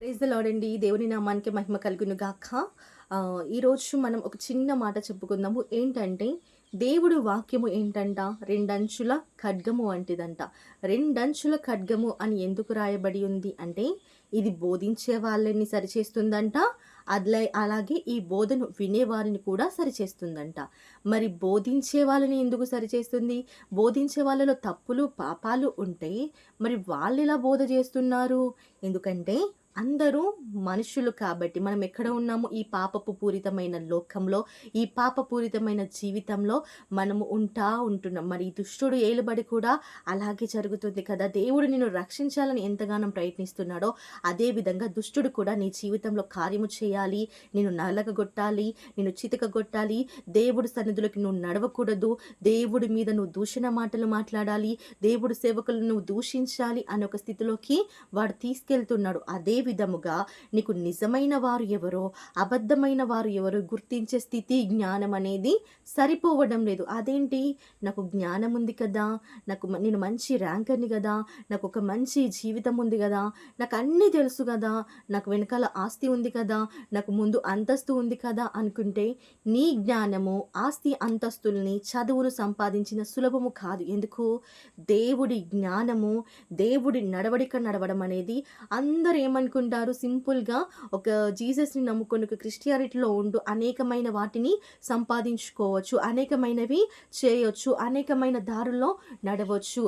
Praise the అండి. దేవుని నామానికి మహిమ కలుగును గాక ఈరోజు మనం ఒక చిన్న మాట చెప్పుకుందాము. ఏంటంటే దేవుడు వాక్యము ఏంటంట? రెండంచుల ఖడ్గము వంటిదంట. రెండంచుల ఖడ్గము అని ఎందుకు రాయబడి ఉంది అంటే ఇది బోధించే వాళ్ళని సరిచేస్తుందంట. అట్లా అలాగే ఈ బోధను వినేవారిని కూడా సరిచేస్తుందంట. మరి బోధించే వాళ్ళని ఎందుకు సరిచేస్తుంది? బోధించే వాళ్ళలో తప్పులు పాపాలు ఉంటే మరి వాళ్ళు ఎలా బోధ చేస్తున్నారు? ఎందుకంటే అందరూ మనుషులు కాబట్టి మనం ఎక్కడ ఉన్నాము ఈ పాపపు పూరితమైన లోకంలో ఈ పాపపూరితమైన జీవితంలో మనము ఉంటా ఉంటున్నాం. మరి ఈ దుష్టుడు ఏలుబడి కూడా అలాగే జరుగుతుంది కదా. దేవుడు నిన్ను రక్షించాలని ఎంతగానో ప్రయత్నిస్తున్నాడో అదే విధంగా దుష్టుడు కూడా నీ జీవితంలో కార్యము చేయాలి నేను నలగగొట్టాలి నేను చితకగొట్టాలి. దేవుడి సన్నిధులకి నువ్వు నడవకూడదు. దేవుడి మీద నువ్వు దూషణ మాటలు మాట్లాడాలి. దేవుడి సేవకులను నువ్వు దూషించాలి అనే ఒక స్థితిలోకి వాడు తీసుకెళ్తున్నాడు. అదే విధముగా నీకు నిజమైన వారు ఎవరో అబద్ధమైన వారు ఎవరో గుర్తించే స్థితి జ్ఞానం అనేది సరిపోవడం లేదు. అదేంటి? నాకు జ్ఞానం ఉంది కదా నాకు నేను మంచి ర్యాంకర్ని కదా నాకు ఒక మంచి జీవితం ఉంది కదా నాకు అన్నీ తెలుసు కదా నాకు వెనకాల ఆస్తి ఉంది కదా నాకు ముందు అంతస్తు ఉంది కదా అనుకుంటే నీ జ్ఞానము ఆస్తి అంతస్తుల్ని చదువును సంపాదించిన సులభము కాదు. ఎందుకు? దేవుడి జ్ఞానము దేవుడి నడవడిక నడవడం అనేది అందరు ఏమనుకుంటారు సింపుల్గా ఒక జీసస్ని నమ్ముకొని ఒక క్రిస్టియానిటీలో ఉండు అనేకమైన వాటిని సంపాదించుకోవచ్చు అనేకమైనవి చేయొచ్చు అనేకమైన దారుల్లో నడవచ్చు.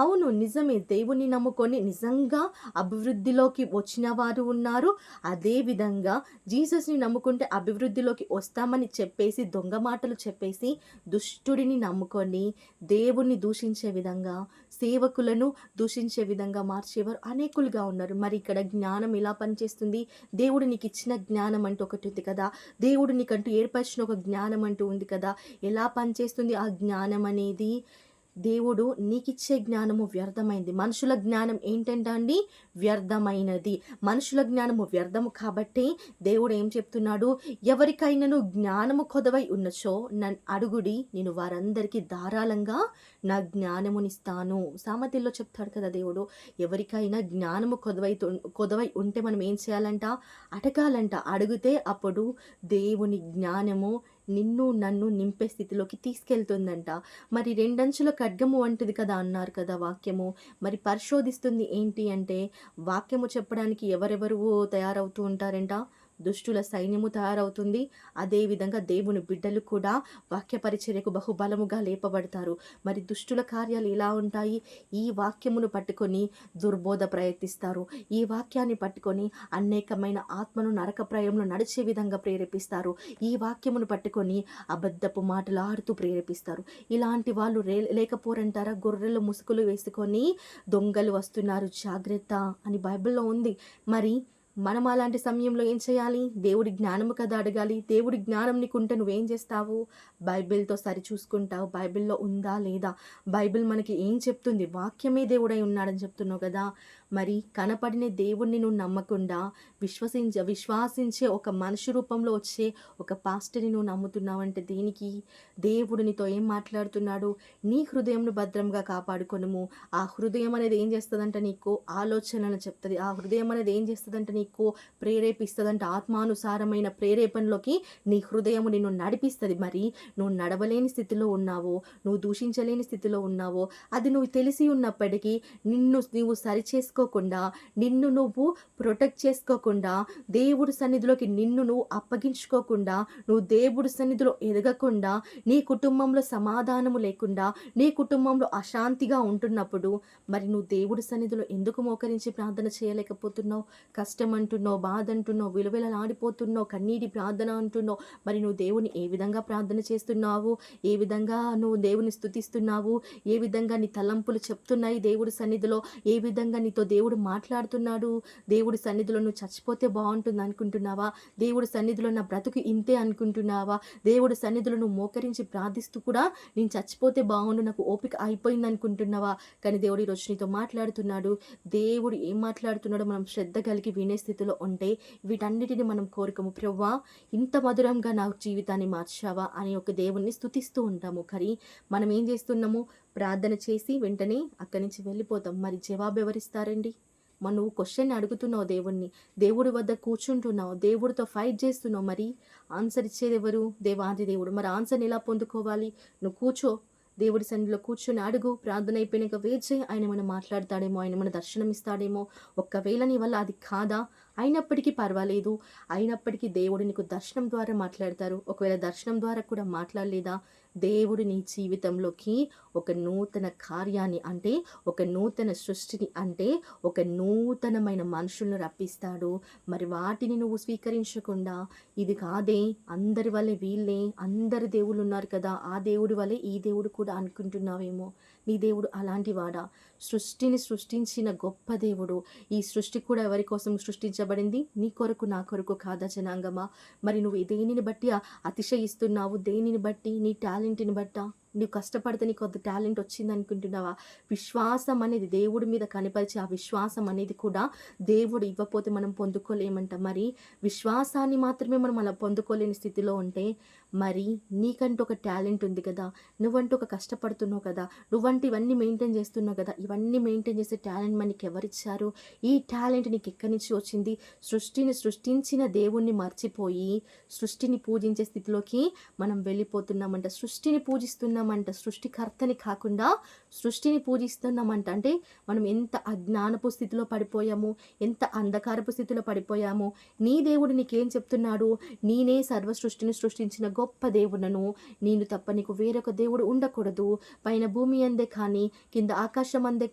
అవును నిజమే దేవుణ్ణి నమ్ముకొని నిజంగా అభివృద్ధిలోకి వచ్చిన వారు ఉన్నారు. అదేవిధంగా జీసస్ని నమ్ముకుంటే అభివృద్ధిలోకి వస్తామని చెప్పేసి దొంగ మాటలు చెప్పేసి దుష్టుడిని నమ్ముకొని దేవుణ్ణి దూషించే విధంగా సేవకులను దూషించే విధంగా మార్చేవారు అనేకులుగా ఉన్నారు. మరి ఇక్కడ జ్ఞానం ఎలా పనిచేస్తుంది? దేవుడు నీకు ఇచ్చిన జ్ఞానం అంటూ ఒకటి ఉంది కదా. దేవుడు నీకంటూ ఏర్పరిచిన ఒక జ్ఞానం అంటూ ఉంది కదా. ఎలా పనిచేస్తుంది ఆ జ్ఞానం అనేది? దేవుడు నీకిచ్చే జ్ఞానము వ్యర్థమైంది. మనుషుల జ్ఞానం ఏంటంటే అండి వ్యర్థమైనది. మనుషుల జ్ఞానము వ్యర్థము కాబట్టి దేవుడు ఏం చెప్తున్నాడు? ఎవరికైనాను జ్ఞానము కొదవై ఉన్నచో నన్ను అడుగుడి నేను వారందరికీ ధారాళంగా నా జ్ఞానమునిస్తాను. సామతిలో చెప్తాడు కదా దేవుడు ఎవరికైనా జ్ఞానము కొదవై కొదవై ఉంటే మనం ఏం చేయాలంట? అడగాలంట. అడిగితే అప్పుడు దేవుని జ్ఞానము నిన్ను నన్ను నింపే స్థితిలోకి తీసుకెళ్తుందంట. మరి రెండంచుల ఖడ్గము వంటిది కదా అన్నారు కదా వాక్యము. మరి పరిశోధిస్తుంది ఏంటి అంటే వాక్యము చెప్పడానికి ఎవరెవరు తయారవుతూ ఉంటారంట? దుష్టుల సైన్యము తయారవుతుంది. అదేవిధంగా దేవుని బిడ్డలు కూడా వాక్యపరిచర్యకు బహుబలముగా లేపబడతారు. మరి దుష్టుల కార్యాలు ఎలా ఉంటాయి? ఈ వాక్యమును పట్టుకొని దుర్బోధ ప్రయత్నిస్తారు. ఈ వాక్యాన్ని పట్టుకొని అనేకమైన ఆత్మను నరక ప్రయంలో నడిచే విధంగా ప్రేరేపిస్తారు. ఈ వాక్యమును పట్టుకొని అబద్ధపు మాటలు ఆడుతూ ప్రేరేపిస్తారు. ఇలాంటి వాళ్ళు రే లేకపోరంటారా? గొర్రెలు ముసుగులు వేసుకొని దొంగలు వస్తున్నారు. జాగ్రత్త అని బైబిల్లో ఉంది. మరి మనం అలాంటి సమయంలో ఏం చేయాలి? దేవుడి జ్ఞానము కదా అడగాలి. దేవుడి జ్ఞానం నీకుంటే నువ్వేం చేస్తావు? బైబిల్తో సరి చూసుకుంటావు. బైబిల్లో ఉందా లేదా? బైబిల్ మనకి ఏం చెప్తుంది? వాక్యమే దేవుడై ఉన్నాడని చెప్తున్నావు కదా. మరి కనపడిన దేవుణ్ణి నువ్వు నమ్మకుండా విశ్వసించ విశ్వాసించే ఒక మనిషి రూపంలో వచ్చే ఒక పాస్టర్ని నువ్వు నమ్ముతున్నావంటే దేనికి? దేవుడు నీతో ఏం మాట్లాడుతున్నాడు? నీ హృదయంను భద్రంగా కాపాడుకొనుము. ఆ హృదయం అనేది ఏం చేస్తుందంట నీకు? ఆలోచనలు చెప్తుంది. ఆ హృదయం అనేది ఏం చేస్తుందంట నీకు? ప్రేరేపిస్తుందంట. ఆత్మానుసారమైన ప్రేరేపణలోకి నీ హృదయము నిన్ను నడిపిస్తుంది. మరి నువ్వు నడవలేని స్థితిలో ఉన్నావో నువ్వు దూషించలేని స్థితిలో ఉన్నావో అది నువ్వు తెలిసి ఉన్నప్పటికీ నిన్ను నువ్వు సరి చేసుకోకుండా నిన్ను నువ్వు ప్రొటెక్ట్ చేసుకోకుండా దేవుడి సన్నిధిలోకి నిన్ను నువ్వు అప్పగించుకోకుండా నువ్వు దేవుడి సన్నిధిలో ఎదగకుండా నీ కుటుంబంలో సమాధానము లేకుండా నీ కుటుంబంలో అశాంతిగా ఉంటున్నప్పుడు మరి నువ్వు దేవుడి సన్నిధిలో ఎందుకు మోకరించి ప్రార్థన చేయలేకపోతున్నావు? కష్టం అంటున్నావు బాధ అంటున్నావు విలువలలాడిపోతున్నావు కన్నీటి ప్రార్థన అంటున్నావు మరి నువ్వు దేవుని ఏ విధంగా ప్రార్థన చేస్తున్నావు? ఏ విధంగా నువ్వు దేవుని స్థుతిస్తున్నావు ఏ విధంగా నీ తలంపులు చెప్తున్నాయి దేవుడి సన్నిధిలో? ఏ విధంగా నీతో దేవుడు మాట్లాడుతున్నాడు. దేవుడి సన్నిధిలో నువ్వు చచ్చిపోతే బాగుంటుంది అనుకుంటున్నావా? దేవుడి సన్నిధిలో నా బ్రతుకు ఇంతే అనుకుంటున్నావా? దేవుడి సన్నిధిలో నువ్వు మోకరించి ప్రార్థిస్తూ కూడా నేను చచ్చిపోతే బాగుండు నాకు ఓపిక అయిపోయింది అనుకుంటున్నావా? కానీ దేవుడు ఈరోజు నీతో మాట్లాడుతున్నాడు. దేవుడు ఏం మాట్లాడుతున్నాడో మనం శ్రద్ధ కలిగి వినే స్థితిలో ఉంటే వీటన్నిటిని మనం కోరికము. ప్రవ్వా ఇంత మధురంగా నా జీవితాన్ని మార్చావా? అని ఒక దేవుణ్ణి స్థుతిస్తూ ఉంటాము. కానీ మనం ఏం చేస్తున్నాము? ప్రార్థన చేసి వెంటనే అక్కడి నుంచి వెళ్ళిపోతాం. మరి జవాబు ఎవరిస్తారండి? మరి నువ్వు క్వశ్చన్ అడుగుతున్నావు దేవుణ్ణి. దేవుడి వద్ద కూర్చుంటున్నావు. దేవుడితో ఫైట్ చేస్తున్నావు. మరి ఆన్సర్ ఇచ్చేది ఎవరు? దేవాది దేవుడు. మరి ఆన్సర్ని ఎలా పొందుకోవాలి? నువ్వు కూర్చో. దేవుడి సన్నిధిలో కూర్చొని అడుగు. ప్రార్థన అయిపోయినాక వేచి ఆయన మనం మాట్లాడతాడేమో. ఆయన మన దర్శనం ఇస్తాడేమో ఒక్కవేళ నీ వల్ల అది కాదా? అయినప్పటికీ పర్వాలేదు. అయినప్పటికీ దేవుడు నీకు దర్శనం ద్వారా మాట్లాడతారు. ఒకవేళ దర్శనం ద్వారా కూడా మాట్లాడలేదా? దేవుడు నీ జీవితంలోకి ఒక నూతన కార్యాన్ని అంటే ఒక నూతన సృష్టిని అంటే ఒక నూతనమైన మనుషులను రప్పిస్తాడు. మరి వాటిని నువ్వు స్వీకరించకుండా ఇది కాదే అందరి వల్లే వీళ్ళే అందరి దేవుళ్ళు ఉన్నారు కదా ఆ దేవుడి వల్లే ఈ దేవుడు కూడా అనుకుంటున్నావేమో. నీ దేవుడు అలాంటి వాడా సృష్టిని సృష్టించిన గొప్ప దేవుడు. ఈ సృష్టి కూడా ఎవరి కోసం సృష్టించబడింది? నీ కొరకు నా కొరకు కాదా జనాంగమా? మరి నువ్వు దేనిని బట్టి అతిశయిస్తున్నావు? దేనిని బట్టి? నీ టాలెంట్ని బట్టా? నువ్వు కష్టపడితే నీకు కొద్ది టాలెంట్ వచ్చింది అనుకుంటున్నావా విశ్వాసం అనేది దేవుడి మీద కనిపరిచి ఆ విశ్వాసం అనేది కూడా దేవుడు ఇవ్వకపోతే మనం పొందుకోలేమంట. మరి విశ్వాసాన్ని మాత్రమే మనం అలా పొందుకోలేని స్థితిలో ఉంటే మరి నీకంటూ ఒక టాలెంట్ ఉంది కదా? నువ్వంటూ ఒక కష్టపడుతున్నావు కదా? నువ్వంటూ ఇవన్నీ మెయింటైన్ చేస్తున్నావు కదా? ఇవన్నీ మెయింటైన్ చేసే టాలెంట్ మనకి ఎవరిచ్చారు? ఈ టాలెంట్ నీకు ఎక్కడి నుంచి వచ్చింది? సృష్టిని సృష్టించిన దేవుణ్ణి మర్చిపోయి సృష్టిని పూజించే స్థితిలోకి మనం వెళ్ళిపోతున్నామంట. సృష్టిని పూజిస్తున్నాం పూజిస్తున్నామంట. సృష్టికర్తని కాకుండా సృష్టిని పూజిస్తున్నామంట. అంటే మనం ఎంత అజ్ఞానపు స్థితిలో పడిపోయాము ఎంత అంధకారపు స్థితిలో పడిపోయాము నీ దేవుడు నీకేం చెప్తున్నాడు? నేనే సర్వ సృష్టిని సృష్టించిన గొప్ప దేవుడను. నేను తప్ప నీకు వేరొక దేవుడు ఉండకూడదు. పైన భూమి అందే కానీ కింద ఆకాశం అందే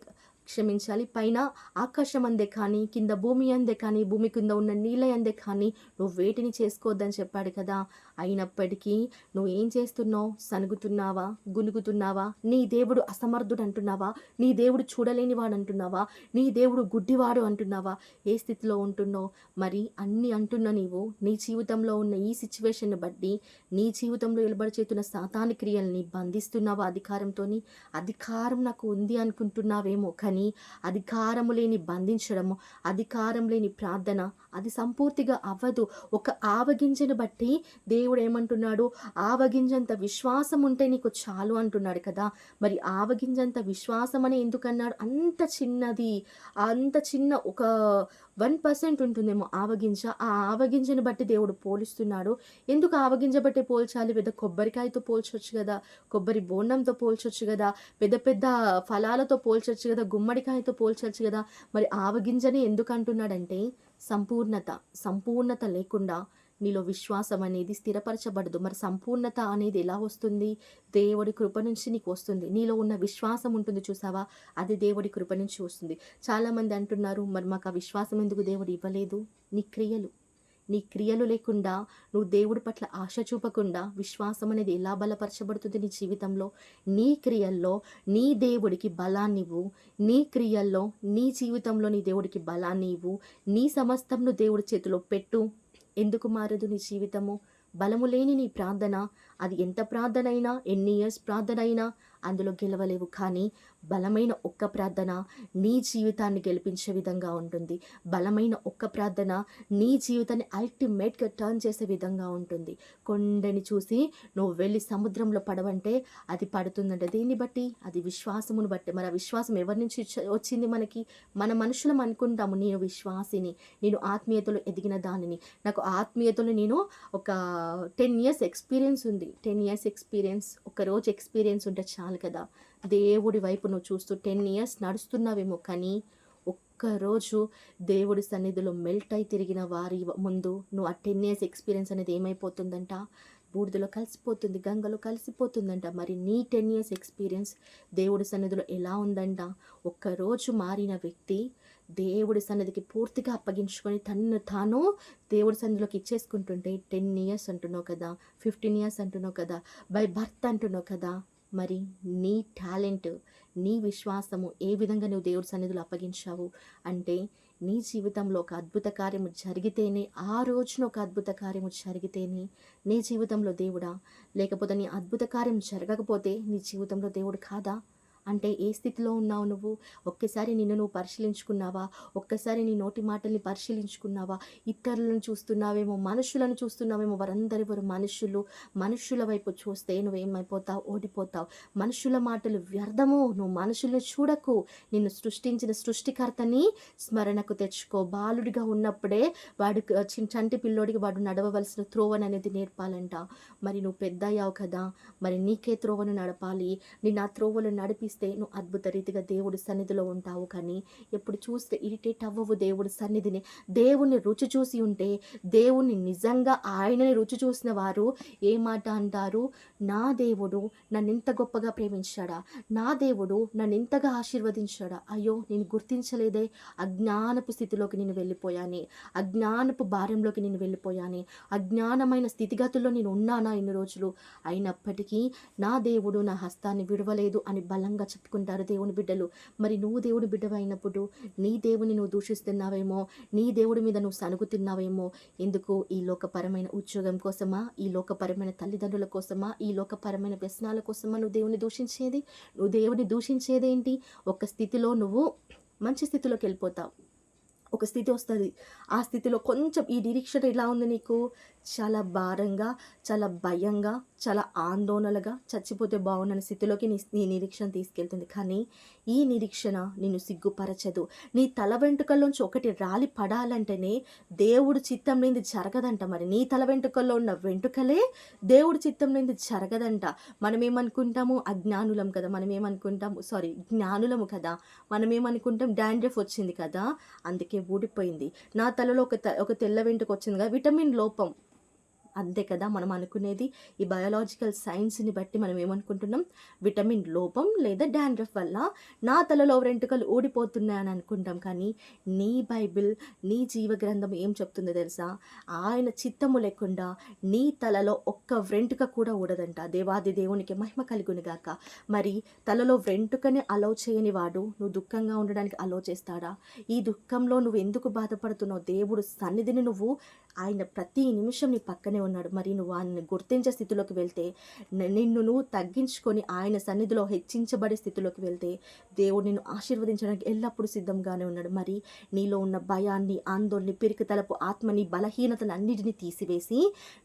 క్షమించాలి. పైన ఆకాశం అందే కానీ కింద భూమి అందే కానీ భూమి కింద ఉన్న నీళ్ళ అందే కానీ నువ్వు వేటిని చేసుకోవద్దని చెప్పాడు కదా. అయినప్పటికీ నువ్వు ఏం చేస్తున్నావు? సనుగుతున్నావా? గునుగుతున్నావా? నీ దేవుడు అసమర్థుడు అంటున్నావా? నీ దేవుడు చూడలేని వాడు అంటున్నావా? నీ దేవుడు గుడ్డివాడు అంటున్నావా? ఏ స్థితిలో ఉంటున్నావు? మరి అన్ని అంటున్న నీవు నీ జీవితంలో ఉన్న ఈ సిచ్యువేషన్ బట్టి నీ జీవితంలో వెలుబడి సాతాని క్రియల్ని బంధిస్తున్నావా అధికారంతో అధికారం నాకు ఉంది అనుకుంటున్నావేమో కానీ అధికారము లేని బంధించడము అధికారం లేని ప్రార్థన అది సంపూర్తిగా అవ్వదు. ఒక ఆవగింజను బట్టి దేవుడు ఏమంటున్నాడు? ఆవగింజంత విశ్వాసం ఉంటే నీకు చాలు అంటున్నాడు కదా. మరి ఆవగింజంత విశ్వాసం అని ఎందుకన్నాడు? అంత చిన్నది అంత చిన్న ఒక వన్ పర్సెంట్ ఉంటుందేమో ఆవగింజ ఆ ఆవగింజను బట్టి దేవుడు పోలుస్తున్నాడు. ఎందుకు ఆవగింజ బట్టి పోల్చాలి? పెద్ద కొబ్బరికాయతో పోల్చొచ్చు కదా. కొబ్బరి బోండంతో పోల్చొచ్చు కదా. పెద్ద పెద్ద ఫలాలతో పోల్చొచ్చు కదా. గుమ్మడికాయతో పోల్చొచ్చు కదా. మరి ఆవగింజని ఎందుకు అంటున్నాడంటే సంపూర్ణత సంపూర్ణత లేకుండా నీలో విశ్వాసం అనేది స్థిరపరచబడదు. మరి సంపూర్ణత అనేది ఎలా వస్తుంది? దేవుడి కృప నుంచి నీకు వస్తుంది. నీలో ఉన్న విశ్వాసం ఉంటుంది చూసావా? అది దేవుడి కృప నుంచి వస్తుంది. చాలామంది అంటున్నారు మరి మాకు ఆ విశ్వాసం ఎందుకు దేవుడు ఇవ్వలేదు? నీ క్రియలు. నీ క్రియలు లేకుండా నువ్వు దేవుడి పట్ల ఆశ చూపకుండా విశ్వాసం అనేది ఎలా బలపరచబడుతుంది నీ జీవితంలో? నీ క్రియల్లో నీ దేవుడికి బలాన్నివ్వు నీ క్రియల్లో నీ జీవితంలో నీ దేవుడికి బలాన్ని ఇవ్వు. నీ సమస్తంను దేవుడి చేతిలో పెట్టు. ఎందుకు మారదు నీ జీవితము? బలము లేని నీ ప్రార్థన. అది ఎంత ప్రార్థన అయినా ఎన్ని ఇయర్స్ ప్రార్థన అయినా అందులో గెలవలేవు. కానీ బలమైన ఒక్క ప్రార్థన నీ జీవితాన్ని గెలిపించే విధంగా ఉంటుంది. బలమైన ఒక్క ప్రార్థన నీ జీవితాన్ని అల్టిమేట్గా టర్న్ చేసే విధంగా ఉంటుంది. కొండని చూసి నువ్వు వెళ్ళి సముద్రంలో పడవంటే అది పడుతుందంటే. దీన్ని బట్టి? అది విశ్వాసమును బట్టి. మరి ఆ విశ్వాసం ఎవరి నుంచి వచ్చింది మనకి? మన మనుషులం అనుకుంటాము. నేను విశ్వాసిని నేను ఆత్మీయతలో ఎదిగిన దానిని. నాకు ఆత్మీయతలో నేను ఒక టెన్ ఇయర్స్ ఎక్స్పీరియన్స్ ఉంది. టెన్ ఇయర్స్ ఎక్స్పీరియన్స్ ఒక రోజు ఎక్స్పీరియన్స్ ఉంటే చాలా. కదా. దేవుడి వైపు నువ్వు చూస్తూ టెన్ ఇయర్స్ నడుస్తున్నావేమో కానీ ఒక్కరోజు దేవుడి సన్నిధిలో మెల్ట్ అయి తిరిగిన వారి ముందు నువ్వు ఆ టెన్ ఇయర్స్ ఎక్స్పీరియన్స్ అనేది ఏమైపోతుందంట? బూడిదలో కలిసిపోతుంది గంగలో కలిసిపోతుందంట. మరి నీ టెన్ ఇయర్స్ ఎక్స్పీరియన్స్ దేవుడి సన్నిధిలో ఎలా ఉందంట? ఒక్కరోజు మారిన వ్యక్తి దేవుడి సన్నిధికి పూర్తిగా అప్పగించుకొని తను తాను దేవుడి సన్నిధిలోకి ఇచ్చేసుకుంటుంటే టెన్ ఇయర్స్ అంటున్నావు కదా ఫిఫ్టీన్ ఇయర్స్ అంటున్నావు కదా బై బర్త్ అంటున్నావు కదా మరి నీ టాలెంట్ నీ విశ్వాసము ఏ విధంగా నువ్వు దేవుడి సన్నిధిలో అప్పగించావు? అంటే నీ జీవితంలో ఒక అద్భుత కార్యము జరిగితేనే ఆ రోజున ఒక అద్భుత కార్యము జరిగితేనే నీ జీవితంలో దేవుడా? లేకపోతే నీ అద్భుత కార్యం జరగకపోతే నీ జీవితంలో దేవుడు కాదా? అంటే ఏ స్థితిలో ఉన్నావు నువ్వు? ఒక్కసారి నిన్ను నువ్వు పరిశీలించుకున్నావా? ఒక్కసారి నీ నోటి మాటల్ని పరిశీలించుకున్నావా? ఇతరులను చూస్తున్నావేమో మనుషులను చూస్తున్నావేమో వారందరి వారు మనుషులు. మనుషుల వైపు చూస్తే నువ్వేమైపోతావు ఓడిపోతావు. మనుషుల మాటలు వ్యర్థము? నువ్వు మనుషులను చూడకు. నిన్ను సృష్టించిన సృష్టికర్తని స్మరణకు తెచ్చుకో. బాలుడిగా ఉన్నప్పుడే వాడు చంటి పిల్లోడికి వాడు నడవవలసిన త్రోవన్ అనేది నేర్పాలంట. మరి నువ్వు పెద్ద అయ్యావు కదా? మరి నీకే త్రోవను నడపాలి. నేను ఆ త్రోవలు నడిపిస్తే నువ్వు అద్భుత రీతిగా దేవుడి సన్నిధిలో ఉంటావు కానీ ఎప్పుడు చూస్తే ఇరిటేట్ అవ్వవు దేవుడి సన్నిధిని. దేవుని రుచి చూసి ఉంటే దేవుణ్ణి నిజంగా ఆయనని రుచి చూసిన వారు ఏ మాట అంటారు? నా దేవుడు నన్ను ఇంత గొప్పగా ప్రేమించాడా? నా దేవుడు నన్ను ఇంతగా ఆశీర్వదించాడా? అయ్యో నేను గుర్తించలేదే. అజ్ఞానపు స్థితిలోకి నేను వెళ్ళిపోయాను. అజ్ఞానపు భారంలోకి నేను వెళ్ళిపోయాను. అజ్ఞానమైన స్థితిగతుల్లో నేను ఉన్నానా ఇన్ని రోజులు? అయినప్పటికీ నా దేవుడు నా హస్తాన్ని విడవలేదు అని బలంగా చెప్పుకుంటారు దేవుని బిడ్డలు. మరి నువ్వు దేవుని బిడ్డవైనప్పుడు నీ దేవుని నువ్వు దూషిస్తున్నావేమో? నీ దేవుడి మీద నువ్వు సనుగుతున్నావేమో ఎందుకు? ఈ లోకపరమైన ఉద్యోగం కోసమా? ఈ లోకపరమైన తల్లిదండ్రుల కోసమా? ఈ లోకపరమైన వ్యసనాల కోసమా నువ్వు దేవుని దూషించేది? నువ్వు దేవుని దూషించేదేంటి? ఒక స్థితిలో నువ్వు మంచి స్థితిలోకి వెళ్ళిపోతావు. ఒక స్థితి వస్తుంది. ఆ స్థితిలో కొంచెం ఈ నిరీక్షణ ఎలా ఉంది నీకు? చాలా భారంగా చాలా భయంగా చాలా ఆందోళనగా చచ్చిపోతే బాగున్న స్థితిలోకి నీ నీ నిరీక్షణ తీసుకెళ్తుంది. కానీ ఈ నిరీక్షణ నిన్ను సిగ్గుపరచదు. నీ తల వెంట్రుకల్లోంచి ఒకటి రాలి పడాలంటేనే దేవుడు చిత్తం లేనిది జరగదంట మరి. నీ తల వెంట్రుకల్లో ఉన్న వెంట్రుకలే దేవుడి చిత్తం లేనిది జరగదంట. మనం ఏమనుకుంటాము అజ్ఞానులం కదా. మనం ఏమనుకుంటాము సారీ జ్ఞానులము కదా. మనం ఏమనుకుంటాం డాండ్రఫ్ వచ్చింది కదా. అందుకే ఊడిపోయింది. నా తలలో ఒక ఒక తెల్ల వెంటుకు వచ్చిందిగా విటమిన్ లోపం. అంతే కదా మనం అనుకునేది. ఈ బయాలజికల్ సైన్స్ని బట్టి మనం ఏమనుకుంటున్నాం? విటమిన్ లోపం లేదా డాండ్రఫ్ వల్ల నా తలలో వెంట్రుకలు ఊడిపోతున్నాయని అనుకుంటాం. కానీ నీ బైబిల్ నీ జీవ గ్రంథం ఏం చెప్తుందో తెలుసా? ఆయన చిత్తము లేకుండా నీ తలలో ఒక్క వెంట్రుక కూడా ఊడదంట. దేవాది దేవునికి మహిమ కలుగునిగాక మరి తలలో వెంటుకనే అలౌ చేయని వాడు నువ్వు దుఃఖంగా ఉండడానికి అలౌ చేస్తాడా? ఈ దుఃఖంలో నువ్వు ఎందుకు బాధపడుతున్నావు? దేవుడు సన్నిధిని నువ్వు ఆయన ప్రతి నిమిషం నీ పక్కనే ఉన్నాడు. మరి నువ్వు ఆయన్ని గుర్తించే స్థితిలోకి వెళ్తే నిన్ను నువ్వు తగ్గించుకొని ఆయన సన్నిధిలో హెచ్చించబడే స్థితిలోకి వెళ్తే దేవుడు నిన్ను ఆశీర్వదించడానికి ఎల్లప్పుడూ సిద్ధంగానే ఉన్నాడు. మరి నీలో ఉన్న భయాన్ని ఆందోళన పిరికి తలపు ఆత్మని బలహీనతను అన్నిటిని తీసివేసి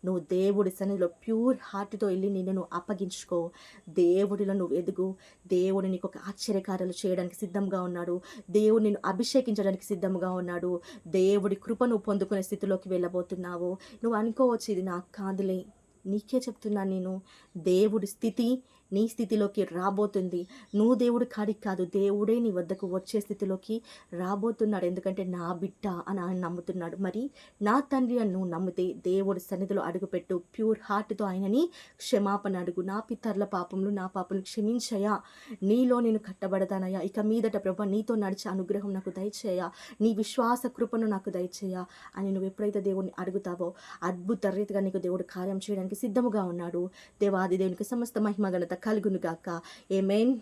నువ్వు దేవుడి సన్నిధిలో ప్యూర్ హార్ట్తో వెళ్ళి నిన్ను నువ్వు అప్పగించుకో. దేవుడిలో నువ్వు ఎదుగు. దేవుడు నీకు ఒక ఆశ్చర్యకార్యాలు చేయడానికి సిద్ధంగా ఉన్నాడు. దేవుడు నిన్ను అభిషేకించడానికి సిద్ధంగా ఉన్నాడు. దేవుడి కృపను పొందుకునే స్థితిలోకి వెళ్ళబోతున్నావు. నువ్వు అనుకోవచ్చు ఇది నాకు కాదులే. నీకే చెప్తున్నాను నేను. దేవుడి స్థితి నీ స్థితిలోకి రాబోతుంది. నువ్వు దేవుడి కాడికి కాదు దేవుడే నీ వద్దకు వచ్చే స్థితిలోకి రాబోతున్నాడు. ఎందుకంటే నా బిడ్డ అని ఆయన నమ్ముతున్నాడు. మరి నా తండ్రి అని నువ్వు నమ్మితే దేవుడి సన్నిధిలో అడుగుపెట్టు. ప్యూర్ హార్ట్తో ఆయనని క్షమాపణ అడుగు. నా పితరుల పాపములు నా పాపలు క్షమించయా నీలో నేను కట్టబడతానయ్యా. ఇక మీదట ప్రభా నీతో నడిచే అనుగ్రహం నాకు దయచేయ నీ విశ్వాస కృపను నాకు దయచేయ అని నువ్వు ఎప్పుడైతే దేవుడిని అడుగుతావో అద్భుత రీతిగా నీకు దేవుడు కార్యం చేయడానికి సిద్ధముగా ఉన్నాడు. దేవాది దేవునికి సమస్త మహిమ ఘనత కలుగునుగాక. ఏమేన్